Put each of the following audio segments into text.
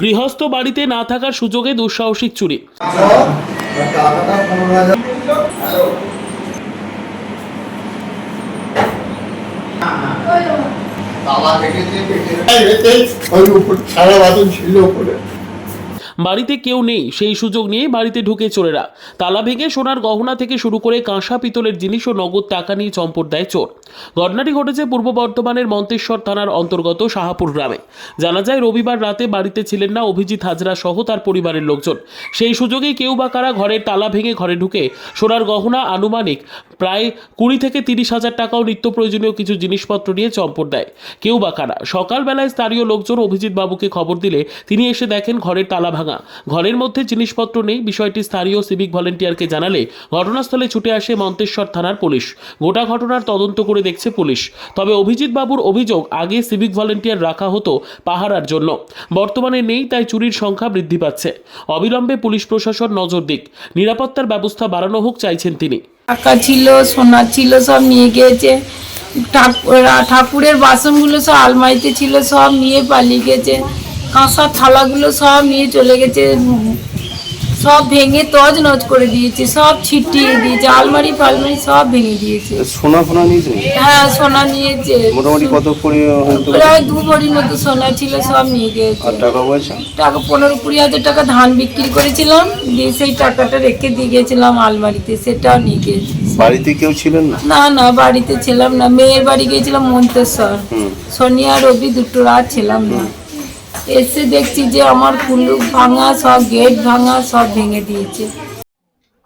গৃহস্থ বাড়িতে না থাকার সুযোগে দুঃসাহসিক চুরি। সারা বাদন ছিল উপরে। বাড়িতে কেউ নেই, সেই সুযোগ নিয়ে বাড়িতে ঢুকে চোরেরা। তালা ভেঙে সোনার গহনা থেকে শুরু করে কাঁসা, পিতলের জিনিস ও নগদ টাকা নিয়ে চম্পট দেয় চোর। ঘটনাটি ঘটেছে পূর্ব বর্ধমানের মন্তেশ্বর থানার অন্তর্গত শাহাপুর গ্রামে। জানা যায়, রবিবার রাতে বাড়িতে ছিলেন না অভিজিৎ হাজরা সহ তার পরিবারের লোকজন। সেই সুযোগেই কেউ বা কারা ঘরের তালা ভেঙে ঘরে ঢুকে সোনার গহনা, আনুমানিক প্রায় কুড়ি থেকে তিরিশ হাজার টাকাও নিত্য প্রয়োজনীয় কিছু জিনিসপত্র নিয়ে চম্পট দেয়। কেউ বা কারা? সকালবেলায় স্থানীয় লোকজন অভিজিৎ বাবুকে খবর দিলে তিনি এসে দেখেন ঘরের তালা ভাঙা ঘরের মধ্যে জিনিসপত্র নেই, বিষয়টি স্থানীয় সিভিক ভলেন্টিয়ারকে জানালে ঘটনাস্থলে ছুটে আসে মন্তেশ্বর থানার পুলিশ। গোটা ঘটনার তদন্ত করে দেখছে পুলিশ। তবে অভিজিৎ বাবুর অভিযোগ আগে সিভিক ভলেন্টিয়ার রাখা হতো পাহারার জন্য। বর্তমানে নেই, তাই চুরির সংখ্যা বৃদ্ধি পাচ্ছে। অবিলম্বে পুলিশ প্রশাসন নজর দিক। নিরাপত্তার ব্যবস্থা বাড়ানো হোক চাইছেন তিনি। টাকা ছিল, সোনা ছিল, সব নিয়ে গিয়েছে। ঠাকুর- ঠাকুরের বাসনগুলো সব আলমারিতে ছিল, সব নিয়ে পালিয়ে গেছে। কাঁসার থালাগুলো সব নিয়ে চলে গেছে। সব ভেঙে তজ নজ করে দিয়েছে সব ছিটিয়ে দিয়েছে আলমারি ফালমারি সব ভেঙে দিয়েছে। সোনা ফোনা নিয়েছে? হ্যাঁ সোনা নিয়েছে। মোটামুটি কত পরি প্রায় দু ভরির মতো সোনা ছিল সব নিয়ে গিয়েছে টাকা পয়সা? টাকা পনেরো কুড়ি হাজার টাকা ধান বিক্রি করেছিলাম দিয়ে সেই টাকাটা রেখে দিয়ে গেছিলাম আলমারিতে সেটাও নিয়ে গিয়েছি বাড়িতে কেউ ছিলেন না? না না বাড়িতে ছিলাম না মেয়ের বাড়ি গিয়েছিলাম মন্তেশ্বর। সোনিয়া রবি দুটো রাত ছিলাম না। এসে দেখছি যে আমার কুল্লু ভাঙা, সব গেট ভাঙা, সব ভেঙে দিয়েছে।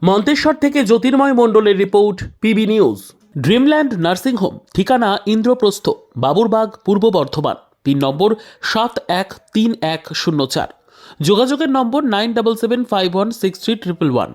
মন্তেশ্বর থেকে জ্যোতির্ময় মণ্ডলের report, PB news. Dreamland nursing home ঠিকানা ইন্দ্রপ্রস্থ, বাবুরবাগ, পূর্ব বর্ধমান, পিন নম্বর সাত এক তিন এক শূন্য চার। যোগাযোগের নম্বর nine double seven five one six three triple one.